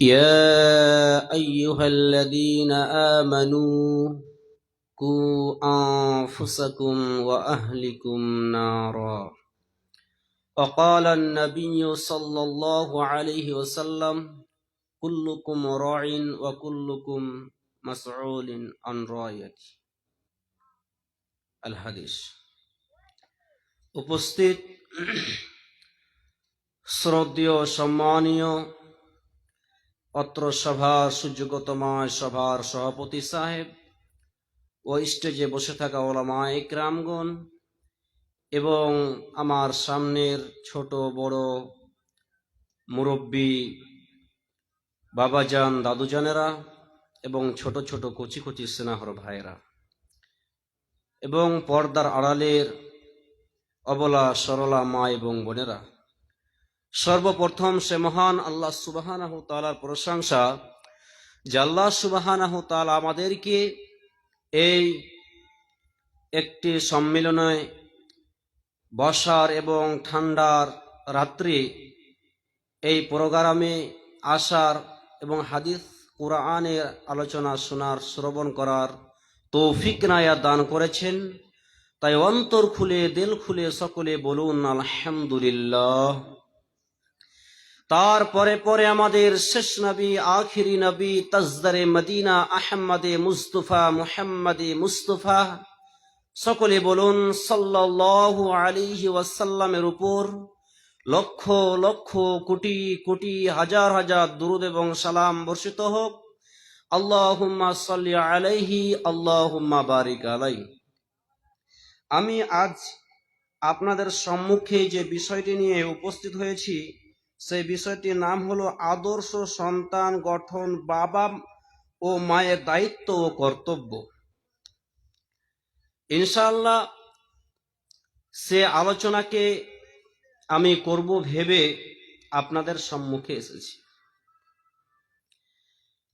يا أيها الذين آمنوا قوا أنفسكم وأهلكم نارا وقال النبي صلى الله عليه وسلم كلكم راع وكلكم مسؤول عن رايته الحديث উপস্থিত শ্রদ্ধেয়, সম্মানীয়, অত্র সভার সুযোগ্যতময় সভার সভাপতি সাহেব ও স্টেজে বসে থাকা ওলামা একরামগণ এবং আমার সামনের ছোট বড় মুরব্বী বাবাজান, দাদুজানেরা এবং ছোট ছোট কচি কচি স্নেহর ভাইয়েরা এবং পর্দার আড়ালের অবলা সরলা মা এবং বোনেরা। সর্বপ্রথম সে মহান আল্লাহ তালার প্রশংসা যে আল্লাহ সুবাহানাহ আমাদেরকে এই একটি সম্মেলনে বর্ষার এবং ঠান্ডার রাত্রি এই প্রোগ্রামে আসার এবং হাদিস কোরআনের আলোচনা শোনার, শ্রবণ করার তৌফিক নায়া দান করেছেন। তাই অন্তর খুলে, দিল খুলে সকলে বলুন, আলহামদুলিল্লাহ। তারপরে পরে আমাদের শেষ নবী, আখিরি নবী, তজদারে মদিনা, আহম্মদে মুস্তফা, মুহাম্মদে মুস্তফা। সকলে বলুন, সাল্লাল্লাহু আলাইহি ওয়াসাল্লামের উপর লক্ষ লক্ষ, কোটি কোটি, হাজার হাজার দুরুদ এবং সালাম বর্ষিত হোক। আল্লাহুম্মা আলাইহি, আল্লাহুম্মা বারিক আলাই আমি আজ আপনাদের সম্মুখে যে বিষয়টি নিয়ে উপস্থিত হয়েছি সেই বিষয়টির নাম হলো আদর্শ সন্তান গঠন, বাবা ও মায়ের দায়িত্ব ও কর্তব্য। ইনশাল্লাহ সে আলোচনাকে আমি করব ভেবে আপনাদের সম্মুখে এসেছি।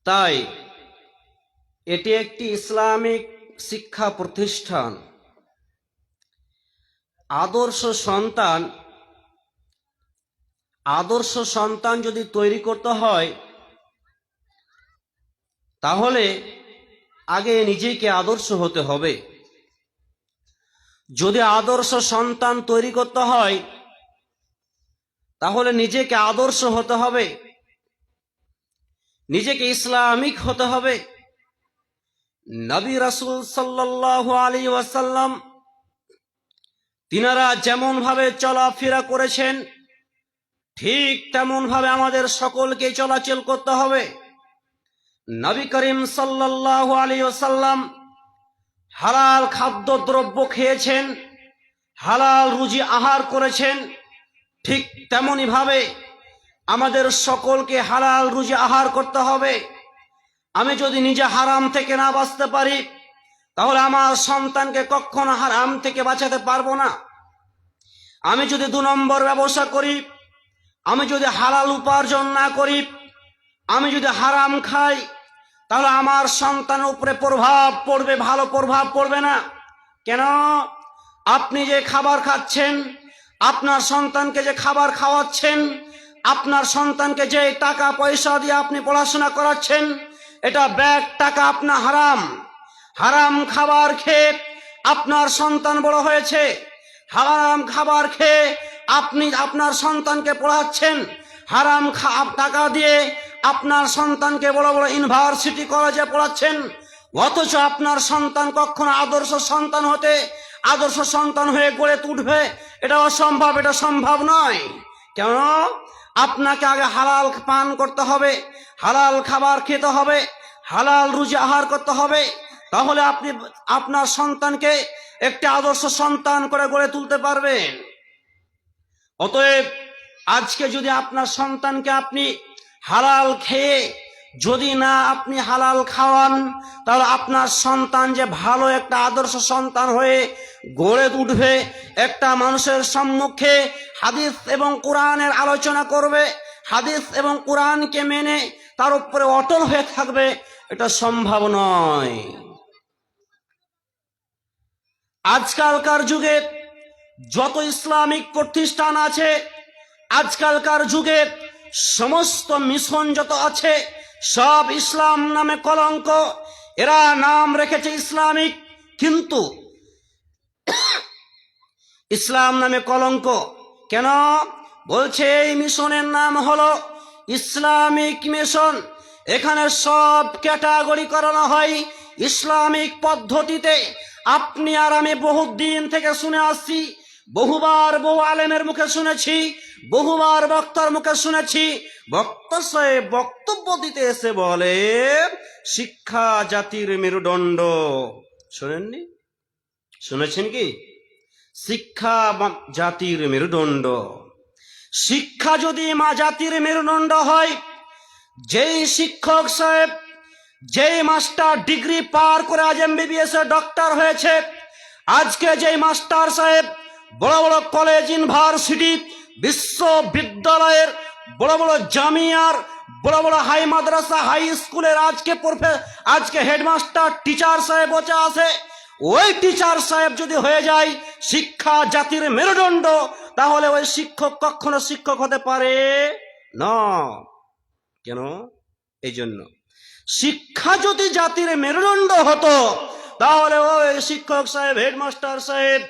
তাই এটি একটি ইসলামিক শিক্ষা প্রতিষ্ঠান। আদর্শ সন্তান আদর্শ সন্তান যদি তৈরি করতে হয়, তাহলে আগে নিজেকে আদর্শ হতে হবে। যদি আদর্শ সন্তান তৈরি করতে হয়, তাহলে নিজেকে আদর্শ হতে হবে, নিজেকে ইসলামিক হতে হবে। নবী রাসুল সাল্লাহ আলী ওয়াসাল্লাম তিনারা যেমন ভাবে চলাফেরা করেছেন ঠিক তেমন ভাবে আমাদের সকলকে চলাচল করতে হবে। নবী করিম সাল্লাহ আলী ওসাল্লাম হালাল খাদ্য দ্রব্য খেয়েছেন, হালাল রুজি আহার করেছেন। ঠিক তেমনই ভাবে আমাদের সকলকে হালাল রুজি আহার করতে হবে। আমি যদি নিজে হারাম থেকে না বাঁচতে পারি, তাহলে আমার সন্তানকে কখনো হারাম থেকে বাঁচাতে পারব না। আমি যদি দু নম্বর ব্যবসা করি আমি যদি হালাল উপার্জন না করি, আমি যদি হারাম খাই, তাহলে আমার সন্তানের উপরে প্রভাব পড়বে, ভালো প্রভাব পড়বে না। কেন? আপনি যে খাবার খাচ্ছেন, আপনার সন্তানকে যে খাবার খাওয়াচ্ছেন, আপনার সন্তানকে যে টাকা পয়সা দিয়ে আপনি পড়াশোনা করাচ্ছেন, এটা ব্যাগ টাকা আপনার হারাম। হারাম খাবার খেয়ে আপনার সন্তান বড় হয়েছে। হারাম খাবার খেয়ে আপনি আপনার সন্তানকে পড়াচ্ছেন, হারাম টাকা দিয়ে আপনার সন্তানকে বড় বড় ইউনিভার্সিটি কলেজে পড়াচ্ছেন, অথচ আপনার সন্তান কখনো আদর্শ সন্তান হতে, আদর্শ সন্তান হয়ে গড়ে তুটবে এটা অসম্ভব, এটা সম্ভব নয়। কেন? আপনাকে আগে হালাল পান করতে হবে, হালাল খাবার খেতে হবে, হালাল রুজি আহার করতে হবে, তাহলে আপনি, আপনার সন্তানকে একটি আদর্শ সন্তান করে গড়ে তুলতে পারবেন। অতএব আজকে যদি আপনার সন্তানকে আপনি হালাল খেয়ে যদি না আপনি হালাল খাওয়ান, তাহলে আপনার সন্তান যে ভালো একটা আদর্শ সন্তান হয়ে গড়ে উঠবে একটা মানুষের সম্মুখে হাদিস এবং কোরআনের আলোচনা করবে, হাদিস এবং কোরআনকে মেনে তার উপরে অটল হয়ে থাকবে, এটা সম্ভব নয়। আজকালকার যুগে যত ইসলামিক প্রতিষ্ঠান আছে, আজকালকার যুগে সমস্ত মিশন যত আছে, সব ইসলাম নামে কলঙ্ক। এরা নাম রেখেছে ইসলামিক, কিন্তু ইসলাম নামে কলঙ্ক। কেন? বলছে এই মিশনের নাম হলো ইসলামিক মিশন। এখানে সব ক্যাটাগরি করানো হয় ইসলামিক পদ্ধতিতে। আপনি আর আমি বহুত দিন থেকে শুনে আসছি বহুবার বহু আলেমের মুখে শুনেছি, বহুবার বক্তার মুখে শুনেছি, বক্তা সাহেব বক্তব্য দিতে এসে বলে, শিক্ষা জাতির মেরুদণ্ড। শোনেননি? শুনেছেন কি? শিক্ষা জাতির মেরুদণ্ড। শিক্ষা যদি মা জাতির মেরুদণ্ড হয়, যেই শিক্ষক সাহেব, যেই মাস্টার ডিগ্রি পার করে আজ এমবিবিএস ডক্টর হয়েছে, আজকে যেই মাস্টার সাহেব বড় বড় কলেজ ইউনিভার্সিটি বিশ্ববিদ্যালয়ের বড় বড় জামিয়ার, বড় বড় হাই মাদ্রাসা হাই স্কুলের আজকে আজকে হেডমাস্টার টিচার সাহেব বসে আছে। ওই টিচার সাহেব যদি হয়ে যায়, শিক্ষা জাতির মেরুদণ্ড, তাহলে ওই শিক্ষক কখনো শিক্ষক হতে পারে না। কেন? এই জন্য শিক্ষা যদি জাতির মেরুদণ্ড হতো, তাহলে ওই শিক্ষক সাহেব হেডমাস্টার সাহেব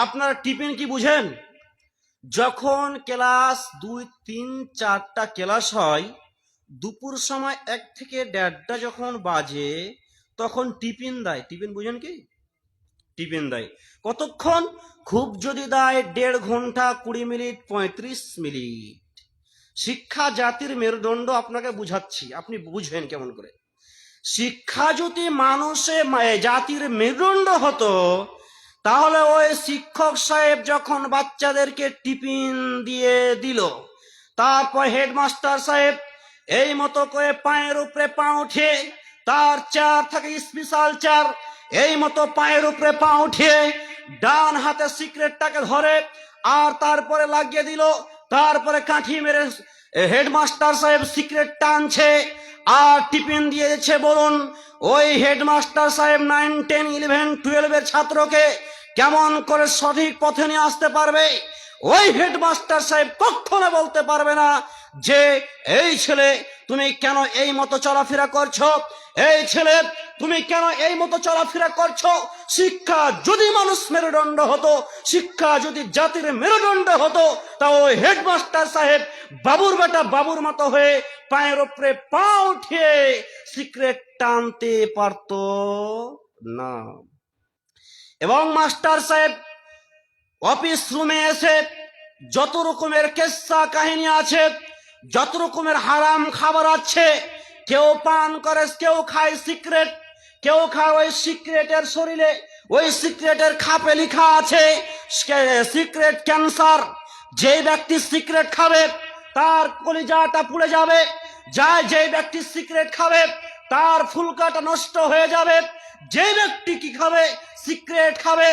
আপনার টিফিন কি বুঝেন? যখন ক্লাস দুই, তিন, চারটা ক্লাস হয়, দুপুর সময় এক থেকে দেড়টা যখন বাজে, তখন টিফিন দেয়। টিফিন বুঝেন কি? টিফিন দেয়। কতক্ষণ? খুব যদি দেয় দেড় ঘণ্টা, কুড়ি মিনিট, পঁয়ত্রিশ মিনিট। শিক্ষা জাতির মেরুদণ্ড আপনাকে বুঝাচ্ছি। আপনি বুঝবেন কেমন করে। শিক্ষা যদি মানুষে জাতির মেরুদণ্ড হতো তাহলে ওই শিক্ষক সাহেব যখন বাচ্চাদেরকে টিফিন দিয়ে দিল, তারপর হেডমাস্টার সাহেব এই মতো করে পায়ের উপরে পা উঠে তার চার থাকে স্পেশাল চার এই মতো পায়ের উপরে পা উঠিয়ে ডান হাতে সিক্রেটটাকে ধরে আর তারপরে লাগিয়ে দিল, তারপরে কাঠি মেরে হেডমাস্টার সাহেব সিক্রেট টানছে আর টিফিন দিয়েছে। বলুন, ওই হেডমাস্টার সাহেব নাইন টেন ইলেভেন টুয়েলভের ছাত্রকে কেমন করে সঠিক পথে নিয়ে আসতে পারবে? ওই হেডমাস্টার সাহেব কখনো বলতে পারবে না যে, এই ছেলে, তুমি কেন এই মতো চলাফেরা করছ? এই ছেলে, তুমি কেন এই মতো চলাফেরা করছ? শিক্ষা যদি মানুষ মেরুদণ্ড হতো, শিক্ষা যদি জাতির মেরুদণ্ড হতো, তা ওই হেডমাস্টার সাহেব বাবুর বেটা বাবুর মতো হয়ে পায়ের ওপরে পা উঠিয়ে সিক্রেট টানতে পারতো না। এবং মাস্টার সাহেব, অফিস রুমে এসে যত রকমের কেসা কাহিনী আছে, যত রকমের হারাম খাবার আছে, কেউ পান করে, কেউ খায় সিক্রেট, কেউ খায় ওই সিক্রেটের শরীরে, ওই সিক্রেটের খাপে লেখা আছে সিক্রেট ক্যান্সার যে ব্যক্তি সিক্রেট খাবে, তার কলিজাটা পুড়ে যাবে, যায় যে ব্যক্তি সিক্রেট খাবে, তার ফুলকাটা নষ্ট হয়ে যাবে যে ব্যক্তি কি খাবে সিক্রেট খাবে,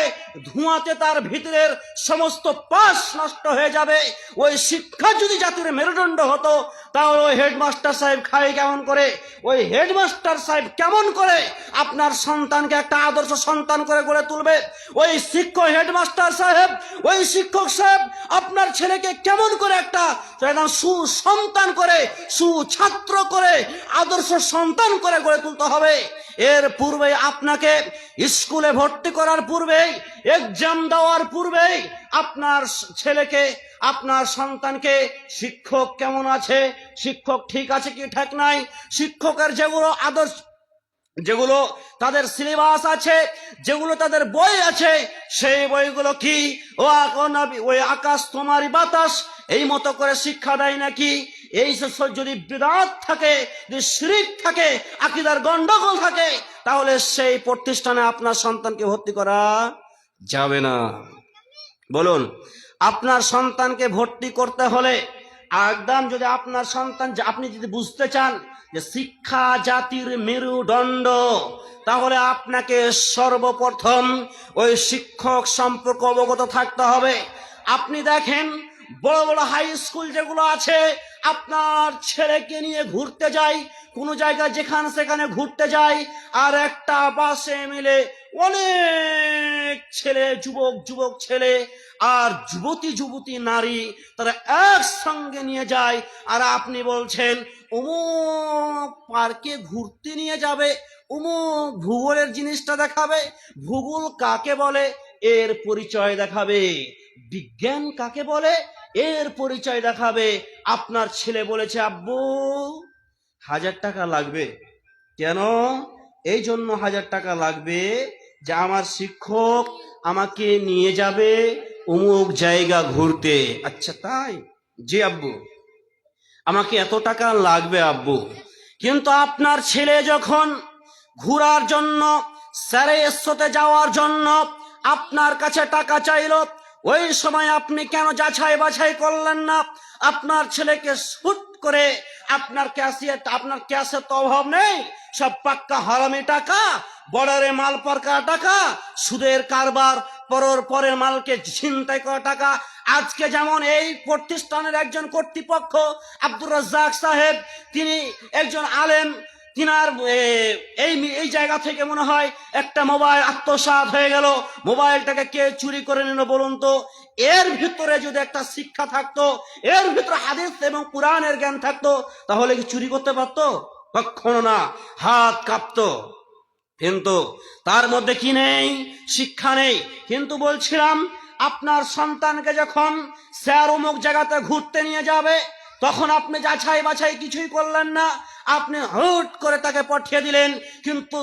ধোঁয়াতে তার ভিতরের সমস্ত পাশ নষ্ট হয়ে যাবে। ওই শিক্ষা যদি জাতির মেরুদণ্ড হতো, তাহলে ওই হেডমাস্টার সাহেব খায় কেমন করে? ওই হেডমাস্টার সাহেব কেমন করে আপনার সন্তানকে একটা আদর্শ সন্তান করে গড়ে তুলবে? ওই শিক্ষক হেডমাস্টার সাহেব, ওই শিক্ষক সাহেব আপনার ছেলেকে কেমন করে একটা সুসন্তান করে, সুছাত্র করে, আদর্শ সন্তান করে গড়ে তুলতে হবে? এর পূর্বে আপনাকে স্কুলে ভর্তি করার পূর্বেই এক্সাম দেওয়ার পূর্বেই আপনার ছেলেকে, আপনার সন্তানকে শিক্ষক কেমন আছে? শিক্ষক ঠিক আছে কি ঠিক নাই? শিক্ষকের যেগুলো আদর্শ, যেগুলো তাদের সিলেবাস আছে, যেগুলো তাদের বই আছে, সেই বইগুলো কি? ও আকাশ তোমারই বাতাস, এই মতো করে শিক্ষা দেয় নাকি? এই যদি বিরাট থাকে, যদি শিরিক থাকে, আকিদার গন্ডগোল থাকে, তাহলে সেই প্রতিষ্ঠানে আপনার সন্তানকে ভর্তি করা যাবে না। বলুন, আপনার সন্তানকে ভর্তি করতে হলে একদম যদি আপনার সন্তান আপনি যদি বুঝতে চান যে শিক্ষা জাতির মেরুদণ্ড, তাহলে আপনাকে সর্বপ্রথম ওই শিক্ষক সম্পর্ক অবগত থাকতে হবে। আপনি দেখেন বড় বড় হাই স্কুল যেগুলো আছে, আপনার ছেলেকে নিয়ে ঘুরতে যাই, কোনো জায়গায় যেখানে সেখানে ঘুরতে যাই, আর একটা বাসে মিলে অনেক ছেলে, যুবক যুবক ছেলে আর যুবতী যুবতী নারী তারা একসঙ্গে নিয়ে যায়। আর আপনি বলছেন, অমুক পার্কে ঘুরতে নিয়ে যাবে, অমুক ভূগোলের জিনিসটা দেখাবে, ভূগোল কাকে বলে? এর পরিচয় দেখাবে। বিজ্ঞান কাকে বলে? এর পরিচয় দেখাবে। আপনার ছেলে বলেছে, আব্বু, হাজার টাকা লাগবে। কেন? এই জন্য হাজার টাকা লাগবে যে আমার শিক্ষক আমাকে নিয়ে যাবে অমুক জায়গা ঘুরতে। আচ্ছা তাই? জি, আব্বু। আমাকে এত টাকা লাগবে, আব্বু। কিন্তু আপনার ছেলে যখন ঘোরার জন্য স্যারে এসতে যাওয়ার জন্য আপনার কাছে টাকা চাইলো ওই সময় আপনি কেন যাচাই বাছাই করলেন না? আপনার ছেলেকে শুট করে আপনার ক্যাশিয়ে, আপনার ক্যাশের তো অভাব নেই। সব পাক্কা হারামি টাকা, বর্ডারে মাল পরকা টাকা, সুদের কারবার, পরের পরের মালকে ছিনতাই করা টাকা। আজকে যেমন এই প্রতিষ্ঠানের একজন কর্তৃপক্ষ, আব্দুর রাজ্জাক সাহেব, তিনি একজন আলেম তিনার এই এই জায়গা থেকে মনে হয় একটা মোবাইল আত্মসাৎ হয়ে গেল। মোবাইলটাকে কে চুরি করে নিল বলুন তো? এর ভিতরে যদি একটা শিক্ষা থাকতো, এর ভিতরে হাদিস এবং কোরআনের জ্ঞান থাকতো, তাহলে কি চুরি করতে পারতো? কখনো না। হাত কাঁপতো। কিন্তু তার মধ্যে কি নেই? শিক্ষা নেই। কিন্তু বলছিলাম, আপনার সন্তানকে যখন স্যার অমুক জায়গাতে ঘুরতে নিয়ে যাবে, তখন আপনি যাছাই বাছাই কিছুই করলেন না। আপনি হুট করে তাকে পাঠিয়ে দিলেন, কিন্তু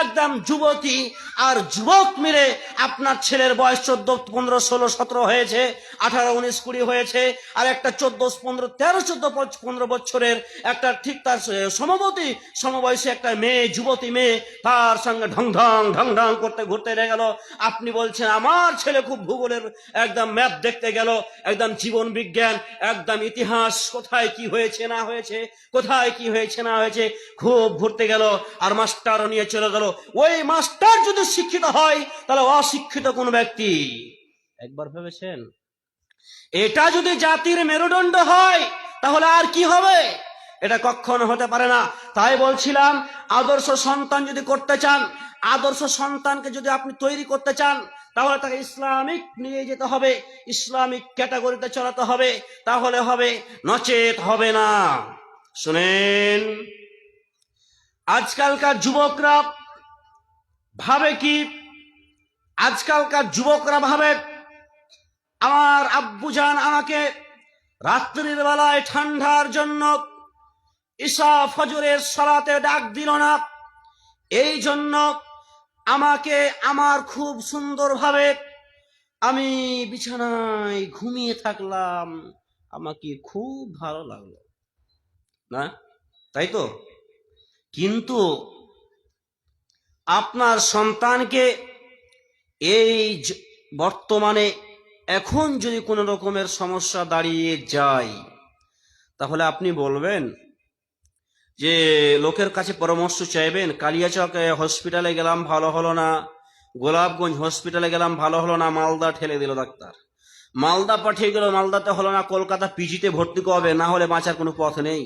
একদম যুবতী আর যুবক মিলে আপনার ছেলের বয়স চোদ্দ, পনেরো, ষোলো, সতেরো হয়েছে, আঠারো, উনিশ, কুড়ি হয়েছে, আর একটা চোদ্দ, পনেরো, তেরো, চোদ্দ পনেরো বছরের একটা ঠিক তার সমবতী, সমবয়সী একটা মেয়ে, যুবতী মেয়ে, তার সঙ্গে ঢং ঢং ঢং ঢং করতে ঘুরতে গেল। আপনি বলছেন, আমার ছেলে খুব ভূগোলের একদম ম্যাপ দেখতে গেল, একদম জীবন বিজ্ঞান, একদম ইতিহাস, কোথায় কি হয়েছে, না হয়েছে, কোথায় কি হয়েছে? না হয়েছে, খুব ঘুরতে গেল আর মাস্টারও নিয়ে চলে গেল। ওই মাস্টার যদি শিক্ষিত হয়, তাহলে অশিক্ষিত কোন ব্যক্তি? একবার ভেবেছেন? এটা যদি জাতির মেরুদণ্ড হয়, তাহলে আর কি হবে? এটা কখনো হতে পারে না। তাই বলছিলাম, আদর্শ সন্তান যদি করতে চান, আদর্শ সন্তানকে যদি আপনি তৈরি করতে চান, তাহলে তাকে ইসলামিক নিয়ে যেতে হবে, ইসলামিক ক্যাটাগরিতে চলাতে হবে, তাহলে হবে নচেত হবে না। শুনেন, আজকালকার যুবকরা ভাবে কি? আজকালকার যুবকরা ভাবে, আমার আব্বুজান আমাকে রাত্রির বেলায় ঠান্ডার জন্য ঈশা ফজরের সলাতে ডাক দিল না। এই জন্য আমাকে আমার খুব সুন্দরভাবে আমি বিছানায় ঘুমিয়ে থাকলাম। আমাকে খুব ভালো লাগল। না? তাই তো? কিন্তু আপনার সন্তানকে এই বর্তমানে এখন যদি কোনো রকমের সমস্যা দাঁড়িয়ে যায়, তাহলে আপনি বলবেন যে, লোকের কাছে পরামর্শ চাইবেন, কালিয়াচক হসপিটালে গেলাম, ভালো হলো না। গোলাপগঞ্জ হসপিটালে গেলাম, ভালো হলো না। মালদা ঠেলে দিল ডাক্তার। মালদা পাঠিয়ে গেল, মালদাতে হলো না, কলকাতা পিজিতে ভর্তি করবে, না হলে বাঁচার কোনো পথ নেই।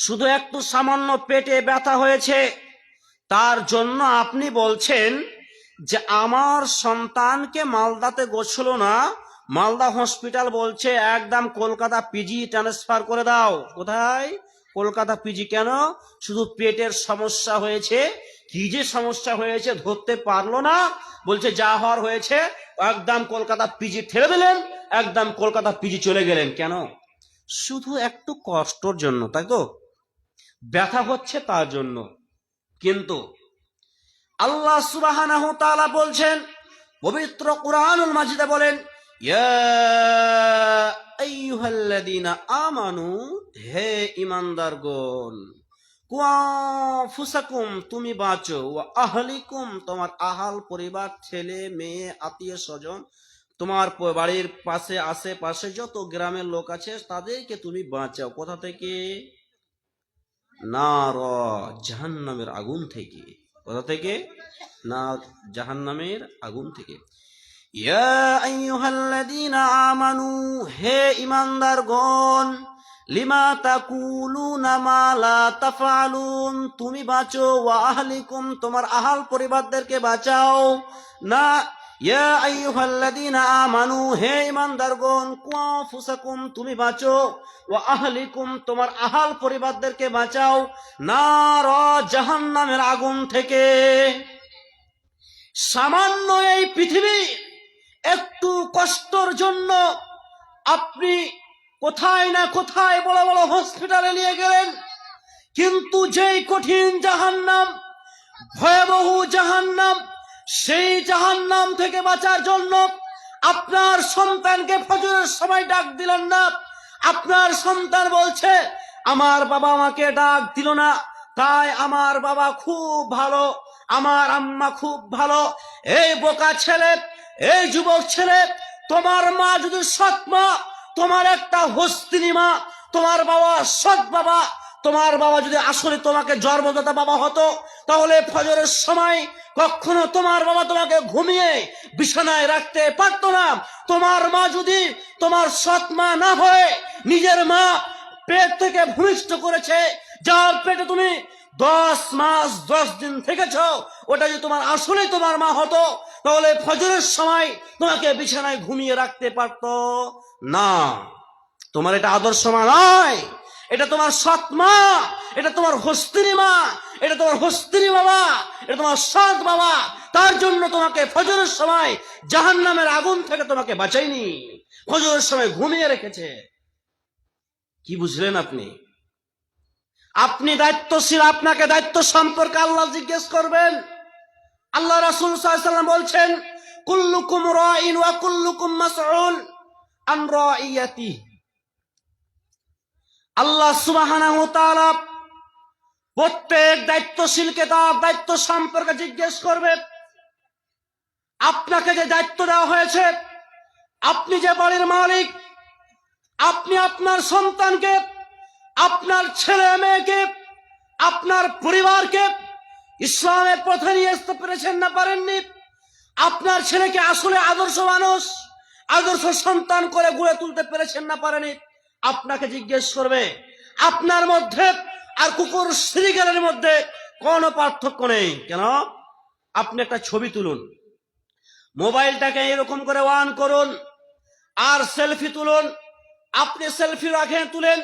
শুধু একটু সামান্য পেটে ব্যথা হয়েছে। তার জন্য আপনি বলছেন যে, আমার সন্তানকে মালদাতে গোছল না। মালদা হসপিটাল বলছে, একদম কলকাতা পিজি ট্রান্সফার করে দাও। কোথায়? কলকাতা পিজি কেন? শুধু পেটের সমস্যা হয়েছে। কি যে সমস্যা হয়েছে ধরতে পারল না। বলছে, যা হওয়ার হয়েছে, একদম কলকাতা পিজি ঠেলে দিলেন, একদম কলকাতা পিজি চলে গেলেন। কেন? শুধু একটু কষ্টর জন্য, তাই তো? ব্যথা হচ্ছে তার জন্য। কিন্তু আল্লাহ সুবাহানাহু বলছেন, পবিত্র কুরআনুল মাজিদে বলেন, ইয়া আইয়ুহাল্লাযীনা আমানু, হে ঈমানদারগণ, কুয়াফুসাকুম, তুমি বাঁচো, ওয়া আহলিকুম, তোমার আহাল পরিবার, ছেলে, মেয়ে, আত্মীয় স্বজন, তোমার বাড়ির পাশে, আশেপাশে যত গ্রামের লোক আছে, তাদেরকে তুমি বাঁচাও। কোথা থেকে? না র জাহান্নামের আগুন থেকে। কোথা থেকে? না জাহান্নামের আগুন থেকে। ইয়া আইয়ুহাল্লাযীনা আমানু, হে ঈমানদারগণ, লিমা তাকুলুনা মা লা তাফআলুন, তুমি বাঁচো। ওয়া আহলিকুম, তোমার আহাল পরিবারদেরকে বাঁচাও। না ইয়া আইয়ুহাল্লাযীনা আমানু, হে ঈমানদারগণ কুআফুসাকুম তুমি বাঁচো। ওয়া আহলিকুম, তোমার আহাল পরিবারদেরকে বাঁচাও। নার জাহান্নামের আগুন থেকে। সামান্য এই পৃথিবী একটু কষ্টর জন্য আপনি কোথায় না কোথায় বড় বড় হসপিটালে নিয়ে গেলেন, কিন্তু যেই কঠিন জাহান্নাম, ভয়াবহ জাহান্নাম সেই জাহান্নাম থেকে বাঁচার জন্য আপনার সন্তানকে ফজরের সময় ডাক দিলেন না। আপনার সন্তান বলছে, আমার বাবা আমাকে ডাক দিল না। তাই আমার বাবা খুব ভালো, আমার আম্মা খুব ভালো। এই বোকা ছেলে, এই যুবক ছেলে, তোমার মা যদি সৎ মা, তোমার একটা হস্তিনী মা, তোমার বাবা সৎ বাবা তোমার বাবা যদি আসলে তোমাকে জন্মদাতা বাবা হতো, তাহলে ফজরের সময় কখনো তোমার বাবা তোমাকে ঘুমিয়ে বিছানায় রাখতে পারতো না। তোমার মা যদি তোমার সৎ মা না হয়ে নিজের মা পেট থেকে ভূমিষ্ঠ করেছে, যার পেটে তুমি দশ মাস, দশ দিন থেকেছ, ওটা যদি তোমার আসলে তোমার মা হতো, তাহলে ফজরের সময় তোমাকে বিছানায় ঘুমিয়ে রাখতে পারতো না। তোমার এটা আদর্শ মা নয়। এটা তোমার সৎ মা এটা তোমার হস্তিনী মা, এটা তোমার হস্তিনী বাবা, এটা তোমার সৎ বাবা। তার জন্য তোমাকে ফজরের সময় জাহান নামের আগুন থেকে তোমাকে বাঁচাইনি ফজরের সময় ঘুমিয়ে রেখেছে। কি বুঝলেন আপনি? আপনি দায়িত্বশীল, আপনাকে দায়িত্ব সম্পর্কে আল্লাহ জিজ্ঞেস করবেন। আল্লাহ রাসুল সাল্লাম বলছেন, কুল্লুকুম রাইন ওয়া কুল্লুকুম মাসউল আন আল্লাহ ওয়া প্রত্যেক দায়িত্বশীলকে তার দায়িত্ব সম্পর্কে জিজ্ঞেস করবে। আপনাকে যে দায়িত্ব দেওয়া হয়েছে, আপনি যে বাড়ির মালিক, আপনি আপনার সন্তানকে, আপনার ছেলে মেয়েকে, আপনার পরিবারকে ইসলামের পথে নিয়ে আসতে পেরেছেন না পারেননি? আপনার ছেলেকে আসলে আদর্শ মানুষ, আদর্শ সন্তান করে গড়ে তুলতে পেরেছেন না পারেনি আপনাকে জিজ্ঞেস করবে, আপনার মধ্যে আর কুকুর শ্রীগেলের মধ্যে কোনো পার্থক্য নেই। কেন? আপনি একটা ছবি তুলুন। মোবাইলটাকে এরকম করে ওয়ান করুন আর সেলফি তুলুন। আপনি সেলফি রাখেন তুলেন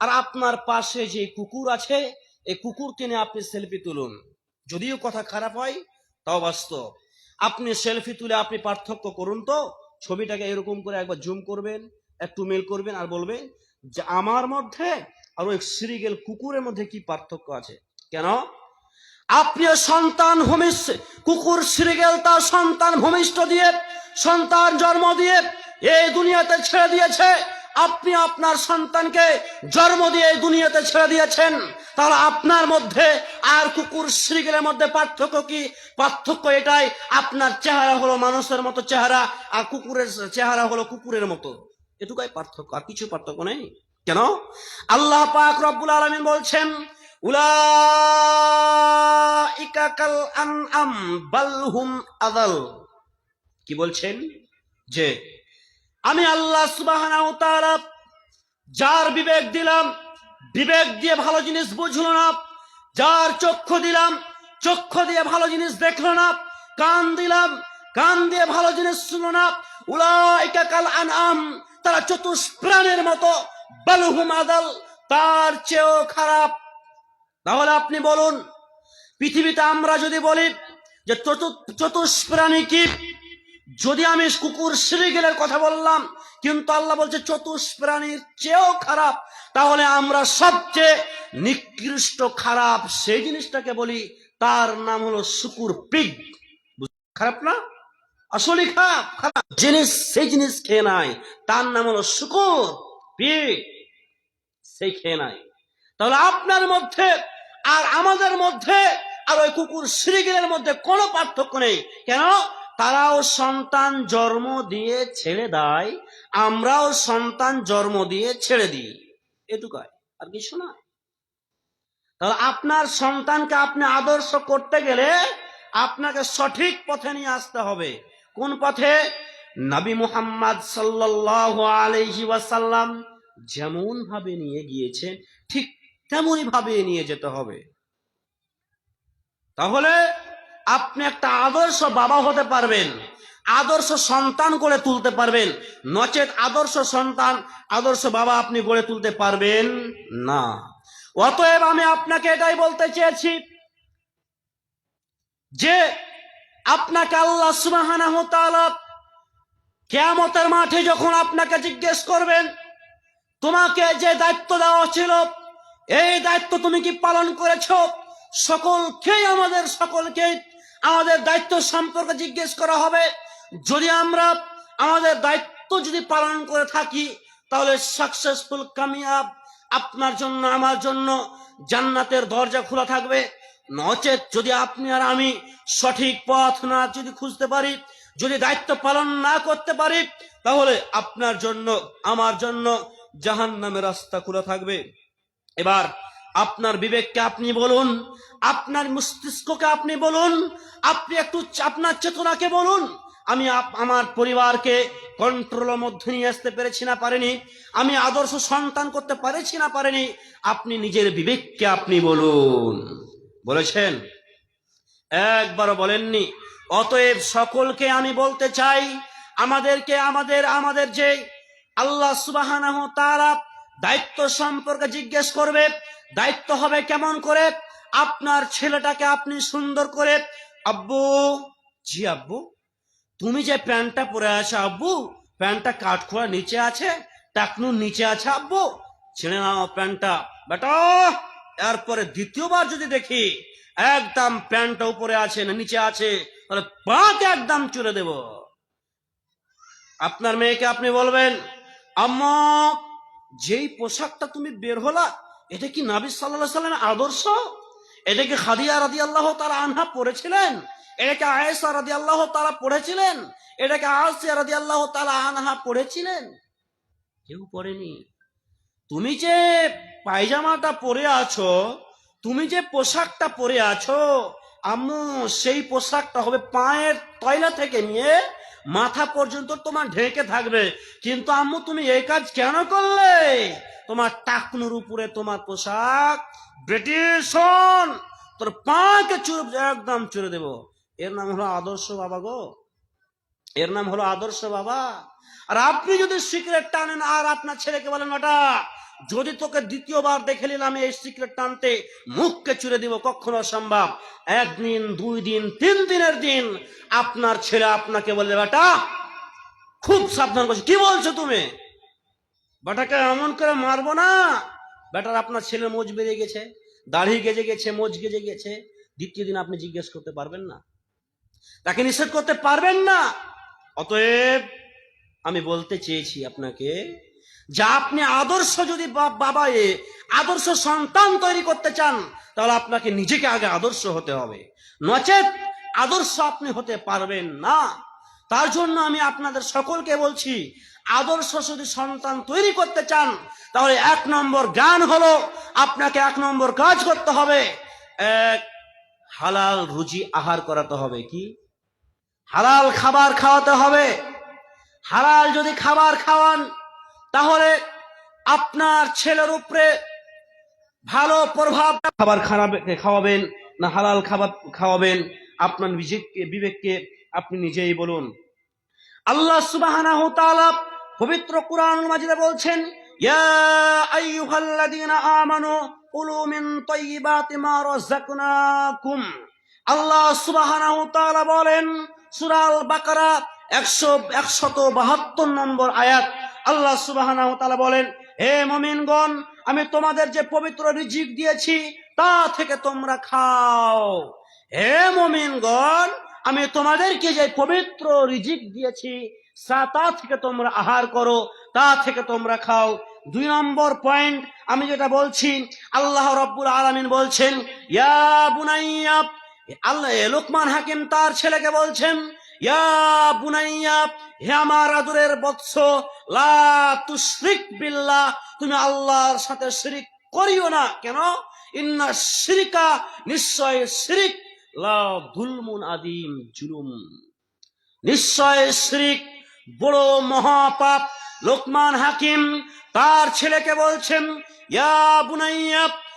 আর আপনার পাশে যে কুকুর আছে এই কুকুরকে নিয়ে আপনি সেলফি তুলুন। যদিও কথা খারাপ হয়, তাও বাস্তব। আপনি সেলফি তুলে আপনি পার্থক্য করুন তো। ছবিটাকে এরকম করে একবার জুম করবেন। একটু মেল করবেন আর বলবেন যে আমার মধ্যে আর ওই সিরিগেল কুকুরের মধ্যে কি পার্থক্য আছে? কেন? আপনিও সন্তান ভূমিষ্ঠ, কুকুর, সিরিগেল তার সন্তান ভূমিষ্ঠ দিয়ে, সন্তান জন্ম দিয়ে এই দুনিয়াতে ছেড়ে দিয়েছে। আপনি আপনার সন্তানকে জন্ম দিয়ে এই দুনিয়াতে ছেড়ে দিয়েছেন। তাহলে আপনার মধ্যে আর কুকুর শ্রীগেলের মধ্যে পার্থক্য কি? পার্থক্য এটাই, আপনার চেহারা হলো মানুষের মতো চেহারা আর কুকুরের চেহারা হলো কুকুরের মতো। এটুকাই পার্থক্য, আর কিছু পার্থক্য নেই। কেন? আল্লাহ পাক রব্বুল আলামিন বলছেন কি বলছেন? যে, আমি আল্লাহ যার বিবেক দিলাম, বিবেক দিয়ে ভালো জিনিস বুঝলো না, যার চক্ষু দিলাম, চক্ষু দিয়ে ভালো জিনিস দেখল না, কান দিলাম, কান দিয়ে ভালো জিনিস শুনলো না, উলাইকা কাল আনআম তারা চতুষ্প্রাণের মতো বালুহুম আদাল তার চেয়েও খারাপ। তাহলে আপনি বলুন, পৃথিবীতে আমরা যদি বলি যে চতু- চতুষ্প্রাণী কি? যদি আমি কুকুর শ্রীগেলের কথা বললাম, কিন্তু আল্লাহ বলছে চতুষ্প্রাণীর চেয়েও খারাপ, তাহলে আমরা সবচেয়ে নিকৃষ্ট খারাপ সেই জিনিসটাকে বলি, তার নাম হলো শুকুর পিগ। খারাপ না? আসলে খারাপ খারাপ জিনিস সেই জিনিস খেয়ে নাই। তার নাম হলো শুকুর সেই খেয়ে নাই। তাহলে আপনার মধ্যে আর আমাদের মধ্যে আর ওই কুকুর শ্রীগিলের মধ্যে কোনো পার্থক্য নেই। কেন? তারাও সন্তান জন্ম দিয়ে ছেড়ে দেয়, আমরাও সন্তান জন্ম দিয়ে ছেড়ে দিই। এটুকাই, আর কিছু নয় তাহলে আপনার সন্তানকে আপনি আদর্শ করতে গেলে আপনাকে সঠিক পথে নিয়ে আসতে হবে। কোন পথে নবী মুহাম্মদ সাল্লাল্লাহু আলাইহি ওয়াসাল্লাম যেমন ভাবে নিয়ে গিয়েছেন ঠিক তেমনই ভাবে নিয়ে যেতে হবে। তাহলে আপনি একটা আদর্শ বাবা হতে পারবেন, আদর্শ সন্তান গড়ে তুলতে পারবেন, নচেত আদর্শ সন্তান, আদর্শ বাবা আপনি গড়ে তুলতে পারবেন না। অতএব আমি আপনাকে এটাই বলতে চেয়েছি যে আপনাকে আল্লাহ তাআলা কেয়ামতের মাঠে যখন আপনাকে জিজ্ঞেস করবেন, তোমাকে যে দায়িত্ব দেওয়া ছিল এই দায়িত্ব তুমি কি পালন করেছ? সকলকেই আমাদের সকলকে আমাদের দায়িত্ব সম্পর্কে জিজ্ঞেস করা হবে। যদি আমরা আমাদের দায়িত্ব যদি পালন করে থাকি, তাহলে সাকসেসফুল কামিয়াব, আপনার জন্য, আমার জন্য জান্নাতের দরজা খোলা থাকবে। নচেত যদি আপনি আর আমি সঠিক পথ না যদি খুঁজতে পারি, যদি দায়িত্ব পালন না করতে পারি, তাহলে আপনার জন্য, আমার জন্য জাহান নামে রাস্তা খোলা থাকবে। এবার আপনার বিবেককে আপনি বলুন, আপনার মস্তিষ্ককে আপনি বলুন, আপনি একটু আপনার চেতনাকে বলুন। আমি আমার পরিবারকে কন্ট্রোলের মধ্যে নিয়ে আসতে পেরেছি না পারেনি, আমি আদর্শ সন্তান করতে পারেছি না পারেনি, আপনি নিজের বিবেককে আপনি বলুন। বলেছেন? একবারও বলেননি। অতএব সকলকে আমি বলতে চাই, আমাদেরকে আমাদের আমাদের যে আল্লাহ সুবাহানাহ তারা দায়িত্ব সম্পর্কে জিজ্ঞেস করবে, দায়িত্ব হবে কেমন করে? আপনার ছেলেটাকে আপনি সুন্দর করে, আব্বু, জি আব্বু, তুমি যে প্যান্টটা পরে আছো আব্বু, প্যান্টটা কাঠখোড়া নিচে আছে টাকনুর নিচে আছে আব্বু। ছেড়ে নাও প্যান্টটা। বেটা! এরপরে দ্বিতীয়বার যদি দেখি, একদম প্যান্টটা উপরে আছে না নিচে আছে, তাহলে পাঁচ একদম চুরে দেব। আপনার মেয়েকে আপনি বলবেন, আম্মা, যেই পোশাকটা তুমি বের হলা, এটা কি নাবি সাল্লাহ সাল্লামের আদর্শ? এটা কি খাদিয়া রাদি আল্লাহ তারা আনহা পড়েছিলেন? এটাকে আয়েসা রাদি আল্লাহ তারা পড়েছিলেন? এটাকে আসিয়া রাদি আল্লাহ তারা আনহা পড়েছিলেন? কেউ পড়েনি। তুমি যে পায়জামাটা পরে আছো, তুমি যে পোশাকটা পরে আছো, আম্মু, সেই পোশাকটা হবে পায়ের তয়লা থেকে নিয়ে মাথা পর্যন্ত তোমার ঢেকে থাকবে। কিন্তু আম্মু, তুমি এই কাজ কেন করলে? তোমার টাকনুর উপরে তোমার পোশাক ব্রিটিশ হন তোর পাকে চুর একদম চুরে দেব। এর নাম হলো আদর্শ বাবা গো। এর নাম হলো আদর্শ বাবা। আর আপনি যদি সিগারেট টানেন, আর আপনার ছেলেকে বলেন ওটা যদি তোকে দ্বিতীয়বার দেখে নিলাম এই সিগারেট টানতে, মুখকে চুরে দিব, কখনো সম্ভব? একদিন, দুই দিন, তিন দিনের দিন আপনার ছেলে আপনাকে বলবে, বেটা, খুব সাবধান করছে। কি বলছো তুমি? বেটাকে এমন করে মারবো না। বেটার আপনার ছেলে মোজ বেড়ে গেছে, দাড়ি গেজে গেছে, মোজ গেজে গেছে। দ্বিতীয় দিন আপনি জিজ্ঞেস করতে পারবেন না। তাকে নিষেধ করতে পারবেন না। অতএব আমি বলতে চেয়েছি আপনাকে যে আপনি আদর্শ যদি বাবা এ আদর্শ সন্তান তৈরি করতে চান, তাহলে আপনাকে নিজেকে আগে আদর্শ হতে হবে। নচেত আদর্শ আপনি হতে পারবেন না। তার জন্য আমি আপনাদের সকলকে বলছি, আদর্শ যদি সন্তান তৈরি করতে চান, তাহলে এক নম্বর জ্ঞান হলো, আপনাকে এক নম্বর কাজ করতে হবে, এক, হালাল রুজি আহার করাতে হবে। কি? হালাল খাবার খাওয়াতে হবে। হালাল যদি খাবার খাওয়ান তাহলে আপনার ছেলের উপরে ভালো প্রভাব খাবার খাওয়াবেন না হালাল খাবার খাওয়াবেন? আপনার বিবেককে বিবেককে আপনি নিজেই বলুন। আল্লাহ তাআলা পবিত্র কুরআন মাজিদে বলছেন, ইয়া আইয়ুহাল্লাযীনা আমানু কুলু মিন তাইয়্যিবাতি মা রাযাকনাকুম। আল্লাহ সুবহানাহু তাআলা বলেন, সূরা আল বাকারা 100 172 নম্বর আয়াত আল্লাহ ওয়া বলেন, হে মুমিনগণ, আমি তোমাদের যে পবিত্র রিজিক দিয়েছি, তা থেকে তোমরা খাও। হে মুমিনগণ, আমি তোমাদেরকে যে পবিত্র রিজিক দিয়েছি তা থেকে তোমরা আহার করো, তা থেকে তোমরা খাও। দুই নম্বর পয়েন্ট, আমি যেটা বলছি, আল্লাহ রব্বুল আলামিন বলছেন, ইয়া বুনাইয়া আল্লাহ লোকমান হাকিম তার ছেলেকে বলছেন ইয়া বুনাইয়া তুমি আল্লাহর সাথে করিও না। কেন? ইন্না নিশ্চয় লা আদিম নিশ্চয় শ্রিক, বড় মহাপাপ, লোকমান হাকিম, তার ছেলেকে বলছেন, ইয়া বুনাইয়া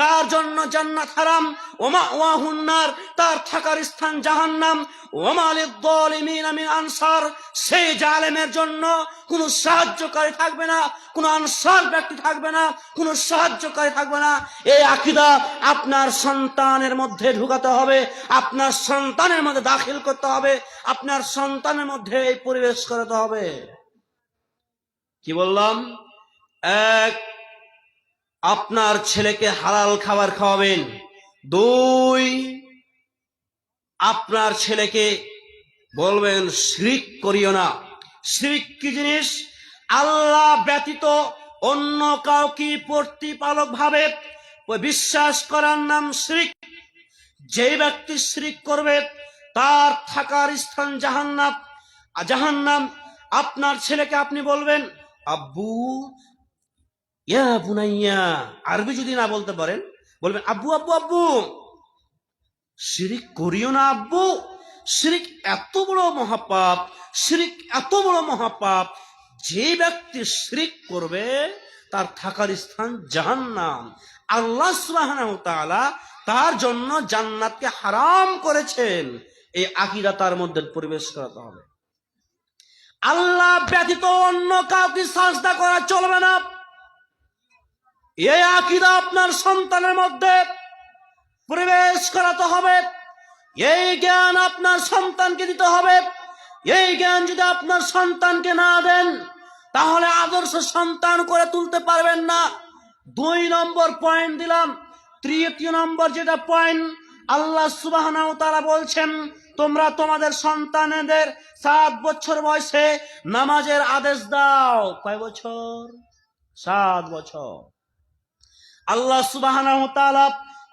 তার জন্য জান্নাত হারাম, ওমা ওয়াহুন্নার, তার থাকার স্থান জাহান্নাম আনসার, সেই জালেমের জন্য কোনো সাহায্যকারী থাকবে না, কোনো আনসার ব্যক্তি থাকবে না, কোনো সাহায্যকারী থাকবে না। এই আকিদা আপনার সন্তানের মধ্যে ঢুকাতে হবে, আপনার সন্তানের মধ্যে দাখিল করতে হবে, আপনার সন্তানের মধ্যে এই পরিবেশ করাতে হবে। কি বললাম? এক আপনার ছেলেকে হালাল খাবার খাওয়াবেন। দুই, আপনার ছেলেকে বলবেন, শিরিক করিও না। শিরিক কি জিনিস? আল্লাহ ব্যতীত অন্য কাউকে প্রতিপালক ভাবে বিশ্বাস করার নাম শিরিক। যে ব্যক্তি শিরিক করবে, তার থাকার স্থান জাহান্নাম। জাহান্নাম, আপনার ছেলেকে আপনি বলবেন, আব্বু ইয়া বুনাইয়া। আরবি যদি না বলতে পারেন, বলবেন, আব্বু আব্বু আব্বু, শিরিক করিও না আব্বু। শিরিক এত বড় মহাপাপ, শিরিক এত বড় মহাপাপ। যে ব্যক্তি শিরিক করবে, তার থাকার স্থান জাহান্নাম। আল্লাহ সুবহানাহু তার জন্য জান্নাতকে হারাম করেছেন। এই আকীদা তার মধ্যে পরিবেশ করাতে হবে। আল্লাহ ব্যতীত অন্য কাউকে সাজদা করা চলবে না। এই আকিদা আপনার সন্তানের মধ্যে প্রবেশ করাতে হবে। এই জ্ঞান আপনার সন্তানকে দিতে হবে। এই জ্ঞান যদি আপনার সন্তানকে না দেন, তাহলে আদর্শ সন্তান করে তুলতে পারবেন না। দুই নম্বর পয়েন্ট দিলাম। তৃতীয় নম্বর যেটা পয়েন্ট আল্লাহ সুবাহ তারা বলছেন, তোমরা তোমাদের সন্তানদের সাত বছর বয়সে নামাজের আদেশ দাও। কয় বছর? সাত বছর। আল্লাহ তাআলা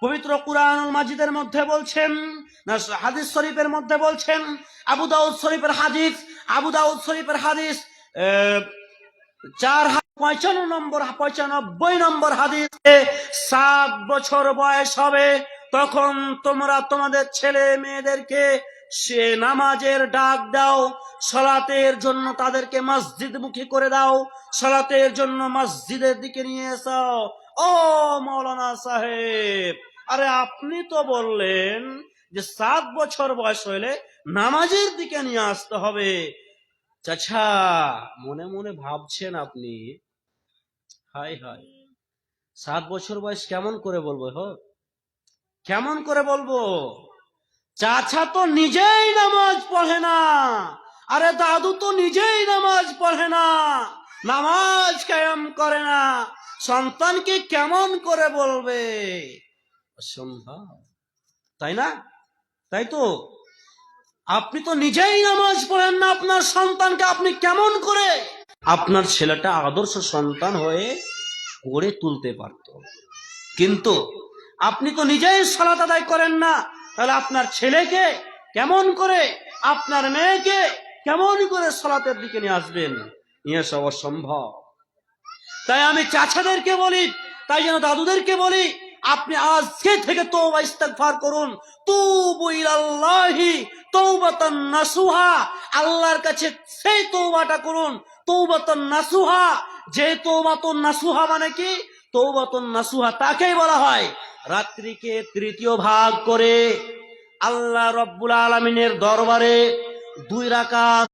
পবিত্র কুরআনুল মাজিদের মধ্যে বলছেন হাদিস শরীফের মধ্যে বলছেন, আবু দাউদ শরীফের হাদিস, আবু দাউদ শরীফের হাদিস চার নম্বর নম্বর সাত বছর বয়স হবে, তখন তোমরা তোমাদের ছেলে মেয়েদেরকে সে নামাজের ডাক দাও, সলাতের জন্য তাদেরকে মসজিদ মুখী করে দাও, সলাতের জন্য মসজিদের দিকে নিয়ে এসো। ও মৌলানা সাহেব, আরে আপনি তো বললেন যে সাত বছর বয়স হইলে নামাজের দিকে নিয়ে আসতে হবে। চাচা, মনে মনে ভাবছেন আপনি? হাই হাই সাত বছর বয়স কেমন করে বলব হ? কেমন করে বলব? চাচা তো নিজেই নামাজ পড়ে না। আরে দাদু তো নিজেই নামাজ পড়ে না। নামাজ কায়াম করে না। সন্তানকে কেমন করে বলবে? অসম্ভব। তাই না? তাই তো? আপনি তো নিজেই নামাজ পড়েন না, আপনার সন্তানকে আপনি কেমন করে? আপনার ছেলেটা আদর্শ সন্তান হয়ে গড়ে তুলতে পারত। কিন্তু আপনি তো নিজেই সালাত আদায় করেন না, তাহলে আপনার ছেলেকে কেমন করে, আপনার মেয়েকে কেমন করে সালাতের দিকে নিয়ে আসবেন? নিয়ে আসা অসম্ভব। তাই আমি চাচাদেরকে বলি, তাই যেন দাদুদেরকে বলি, আপনি আজকে থেকে তওবা ইস্তেগফার করুন। তুবু ইলাল্লাহি তওবাতান নাসুহা। আল্লাহর কাছে সেই তওবাটা করুন। তওবাতান নাসুহা। যে তওবাতুন নাসুহা মানে কি? তওবাতুন নাসুহা তাকেই বলা হয়। রাত্রিকে তৃতীয় ভাগ করে আল্লাহ রব্বুল আলমিনের দরবারে দুই রাকাত